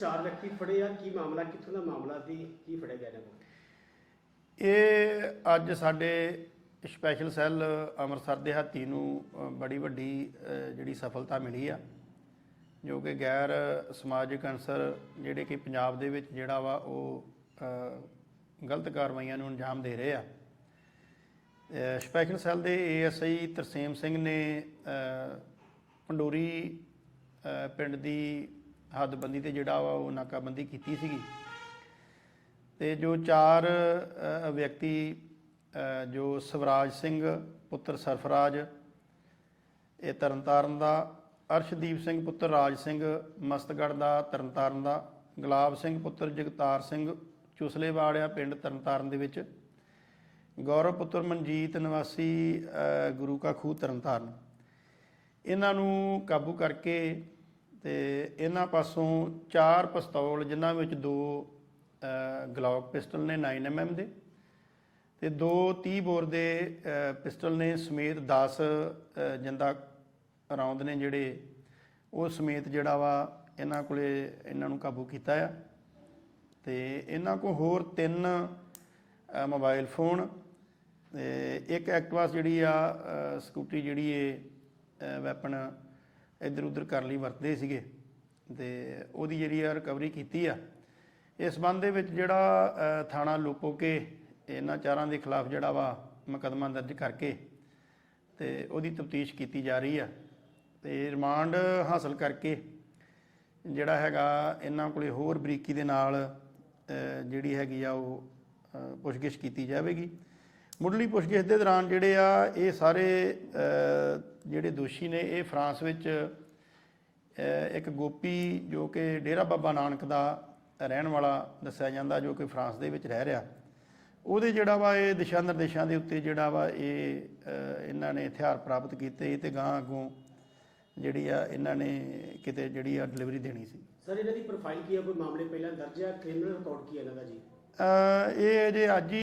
ਚਾਰ ਵਿਅਕਤੀ ਫੜੇ ਆ, ਕੀ ਮਾਮਲਾ, ਕਿੱਥੋਂ ਦਾ ਮਾਮਲਾ ਸੀ, ਕੀ ਫੜਿਆ ਗਿਆ ਇਹਨਾਂ ਕੋਲ? ਇਹ ਅੱਜ ਸਾਡੇ ਸਪੈਸ਼ਲ ਸੈੱਲ ਅੰਮ੍ਰਿਤਸਰ ਦੇ ਹਾਤੀ ਨੂੰ ਬੜੀ ਵੱਡੀ ਜਿਹੜੀ ਸਫਲਤਾ ਮਿਲੀ ਆ, ਜੋ ਕਿ ਗੈਰ ਸਮਾਜਿਕ ਅਨਸਰ ਜਿਹੜੇ ਕਿ ਪੰਜਾਬ ਦੇ ਵਿੱਚ ਜਿਹੜਾ ਵਾ ਉਹ ਗਲਤ ਕਾਰਵਾਈਆਂ ਨੂੰ ਅੰਜਾਮ ਦੇ ਰਹੇ ਆ। ਸਪੈਸ਼ਲ ਸੈੱਲ ਦੇ ਏਐਸਆਈ ਤਰਸੇਮ ਸਿੰਘ ਨੇ ਪੰਡੋਰੀ ਪਿੰਡ ਦੀ ਹੱਦਬੰਦੀ ਤੇ ਜਿਹੜਾ ਵਾ ਉਹ ਨਾਕਾਬੰਦੀ ਕੀਤੀ ਸੀਗੀ। ਤੇ ਜੋ ਚਾਰ ਵਿਅਕਤੀ ਜੋ ਸਵਰਾਜ ਸਿੰਘ, ਪੁੱਤਰ ਸਰਫਰਾਜ, ਇਹ ਤਰਨਤਾਰਨ ਦਾ, ਅਰਸ਼ਦੀਪ ਸਿੰਘ, ਪੁੱਤਰ ਰਾਜ ਸਿੰਘ, ਮਸਤਗੜ੍ਹ ਦਾ, ਤਰਨਤਾਰਨ ਦਾ, ਗੁਲਾਬ ਸਿੰਘ, ਪੁੱਤਰ ਜਗਤਾਰ ਸਿੰਘ ਚੁਸਲੇਵਾੜਿਆ ਪਿੰਡ ਤਰਨਤਾਰਨ ਦੇ ਵਿੱਚ, ਗੌਰਵ ਪੁੱਤਰ ਮਨਜੀਤ ਨਿਵਾਸੀ ਗੁਰੂ ਕਾ ਖੂਹ ਤਰਨਤਾਰਨ। ਇਹਨਾਂ ਨੂੰ ਕਾਬੂ ਕਰਕੇ ਤੇ ਇਹਨਾਂ ਪਾਸੋਂ ਚਾਰ ਪਿਸਤੌਲ ਜਿਨ੍ਹਾਂ ਵਿੱਚ ਦੋ ਅ, ਗਲੌਕ ਪਿਸਟਲ ਨੇ 9mm ਦੇ ਤੇ ਦੋ 30 ਬੋਰ ਦੇ ਪਿਸਟਲ ਨੇ ਸਮੇਤ 10 ਜਿੰਦਾ ਰੌਂਦ ਨੇ ਜਿਹੜੇ ਉਹ ਸਮੇਤ ਜਿਹੜਾ ਵਾ ਇਹਨਾਂ ਕੋਲੇ ਇਹਨਾਂ ਨੂੰ ਕਾਬੂ ਕੀਤਾ ਆ। ਤੇ ਇਹਨਾਂ ਕੋ ਹੋਰ ਤਿੰਨ ਅ, ਮੋਬਾਈਲ ਫੋਨ ਤੇ ਇੱਕ ਐਕਟਿਵਾਸ ਜਿਹੜੀ ਆ ਅ, ਸਕੂਟਰੀ ਜਿਹੜੀ ਇਹ ਵੈਪਨ ਇੱਧਰ ਉੱਧਰ ਕਰਨ ਲਈ ਵਰਤਦੇ ਸੀਗੇ। ਤੇ ਉਹਦੀ ਜਿਹੜੀ ਆ ਰਿਕਵਰੀ ਕੀਤੀ ਆ। ਇਸ ਸੰਬੰਧ ਦੇ ਵਿੱਚ ਜਿਹੜਾ ਅ, ਥਾਣਾ ਲੋਪੋਕੇ ਇਹਨਾਂ ਚਾਰਾਂ ਦੇ ਖਿਲਾਫ ਜਿਹੜਾ ਵਾ ਮੁਕੱਦਮਾ ਦਰਜ ਕਰਕੇ ਤੇ ਉਹਦੀ ਤਫਤੀਸ਼ ਕੀਤੀ ਜਾ ਰਹੀ ਆ। ਤੇ ਰਿਮਾਂਡ ਹਾਸਲ ਕਰਕੇ ਜਿਹੜਾ ਹੈਗਾ ਇਹਨਾਂ ਕੋਲੇ ਹੋਰ ਬਰੀਕੀ ਦੇ ਨਾਲ ਜਿਹੜੀ ਹੈਗੀ ਆ ਉਹ ਪੁੱਛਗਿੱਛ ਕੀਤੀ ਜਾਵੇਗੀ। ਮੁੱਢਲੀ ਪੁੱਛਗਿੱਛ ਦੇ ਦੌਰਾਨ ਜਿਹੜੇ ਆ ਇਹ ਸਾਰੇ ਜਿਹੜੇ ਦੋਸ਼ੀ ਨੇ ਇਹ ਫਰਾਂਸ ਵਿੱਚ ਇੱਕ ਗੋਪੀ ਜੋ ਕਿ ਡੇਰਾ ਬਾਬਾ ਨਾਨਕ ਦਾ ਰਹਿਣ ਵਾਲਾ ਦੱਸਿਆ ਜਾਂਦਾ ਜੋ ਕਿ ਫਰਾਂਸ ਦੇ ਵਿੱਚ ਰਹਿ ਰਿਹਾ। ਉਹਦੇ ਜਿਹੜਾ ਵਾ ਇਹ ਦਿਸ਼ਾ ਨਿਰਦੇਸ਼ਾਂ ਦੇ ਉੱਤੇ ਜਿਹੜਾ ਵਾ ਇਹ ਇਹਨਾਂ ਨੇ ਹਥਿਆਰ ਪ੍ਰਾਪਤ ਕੀਤੇ ਤੇ ਗਾਂ ਅੱਗੋਂ ਜਿਹੜੀ ਆ ਇਹਨਾਂ ਨੇ ਕਿਤੇ ਜਿਹੜੀ ਆ ਡਿਲੀਵਰੀ ਦੇਣੀ ਸੀ। ਸਰ ਇਹਨਾਂ ਦੀ ਪ੍ਰੋਫਾਈਲ ਕੀ ਹੈ ਕੋਈ ਮਾਮਲੇ ਪਹਿਲਾਂ ਦਰਜ ਹੈ ਕ੍ਰਿਮੀਨਲ ਰਿਕਾਰਡ ਕੀ ਹੈ ਇਹਨਾਂ ਦਾ ਜੀ? ਇਹ ਜੇ ਅੱਜ ਹੀ